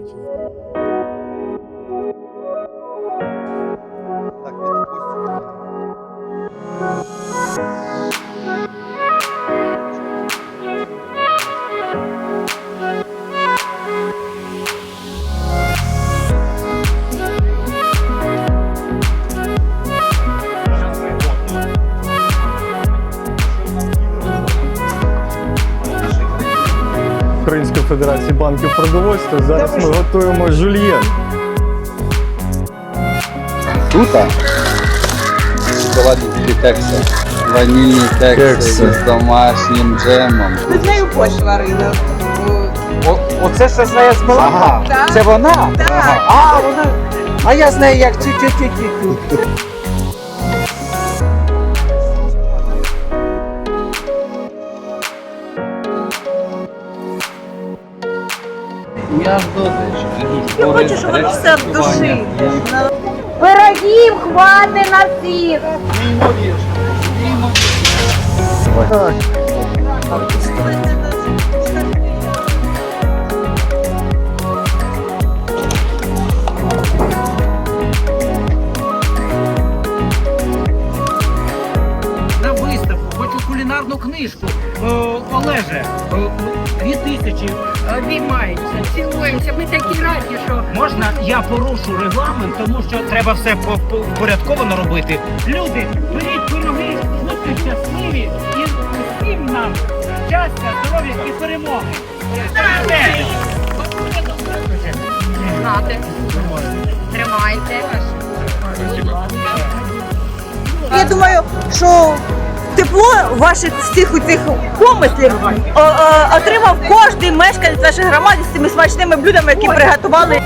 побачення. Так, Федерації банків продовольства. Зараз ми готуємо жульєн. Тут шоколадні кекси. Ванільні кекси, з домашнім джемом. Ми з нею борщ варили. О, оце що з нею з молока? Це вона? Так. А, вона. А я з нею як тю-тю-тю-тю. Я хочу, щоб воно все в душі. Пирогів хватить на всіх. Так. На виставку, хочу кулінарну книжку. Олеже, о, дві тисячі. Обіймаємося, цілуємося. Ми такі раді, що Можна я порушу регламент, тому що треба все по- по- впорядковано робити. Люди, беріть пироги, будьте щасливі і всім нам щастя, здоров'я і перемоги. Тримайте. Я думаю, що тепло ваших всіх цих помислів отримав кожен мешканець нашої громади з цими смачними блюдами, які приготували